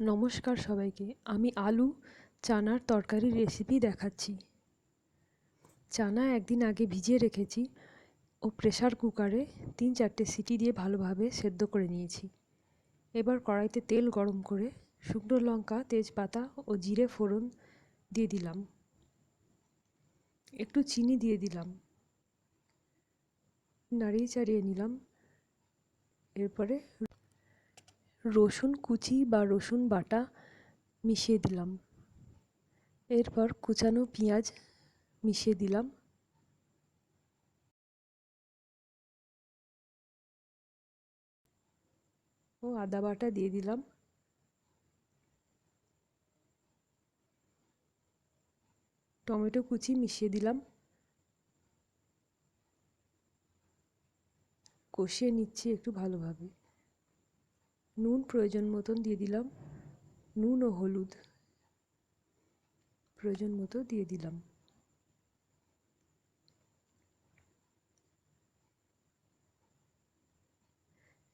নমস্কার সবাইকে, আমি আলু চানার তরকারির রেসিপি দেখাচ্ছি। চানা একদিন আগে ভিজিয়ে রেখেছি ও প্রেশার কুকারে তিন চারটে সিটি দিয়ে ভালোভাবে সেদ্ধ করে নিয়েছি। এবার কড়াইতে তেল গরম করে শুকনো লঙ্কা, তেজপাতা ও জিরে ফোড়ন দিয়ে দিলাম। একটু চিনি দিয়ে দিলাম। নাড়িয়ে চাড়িয়ে নিলাম। এরপরে রসুন কুচি বা রসুন বাটা মিশিয়ে দিলাম। এরপর কুচানো পেঁয়াজ মিশিয়ে দিলাম। ও আদা বাটা দিয়ে দিলাম। টমেটো কুচি মিশিয়ে দিলাম। কষিয়ে নিচ্ছি একটু ভালোভাবে। নুন প্রয়োজন মতন দিয়ে দিলাম। নুন ও হলুদ প্রয়োজন মতো দিয়ে দিলাম।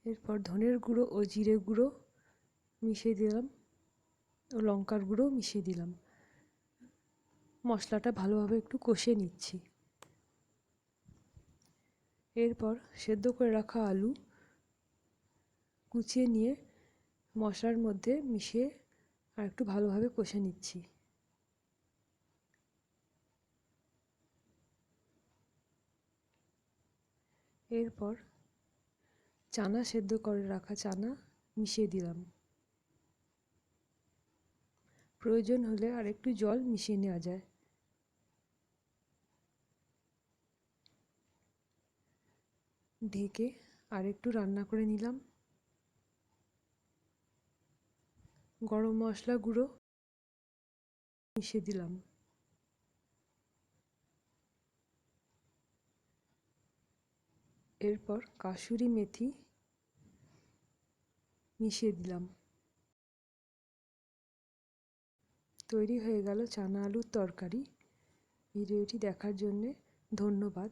এরপর ধনের গুঁড়ো ও জিরে গুঁড়ো মিশিয়ে দিলাম ও লঙ্কার গুঁড়ো মিশিয়ে দিলাম। মশলাটা ভালোভাবে একটু কষিয়ে নিচ্ছি। এরপর সেদ্ধ করে রাখা আলু কুচিয়ে নিয়ে মশলার মধ্যে মিশিয়ে আর একটু ভালোভাবে কষে নিচ্ছি। এরপর চানা সেদ্ধ করে রাখা চানা মিশিয়ে দিলাম। প্রয়োজন হলে আর একটু জল মিশিয়ে নেওয়া যায়। ঢেকে আর একটু রান্না করে নিলাম। গরম মশলা গুঁড়ো মিশিয়ে দিলাম। এরপর কাসুরি মেথি মিশিয়ে দিলাম। তৈরি হয়ে গেল চানা আলুর তরকারি। ভিডিওটি দেখার জন্যে ধন্যবাদ।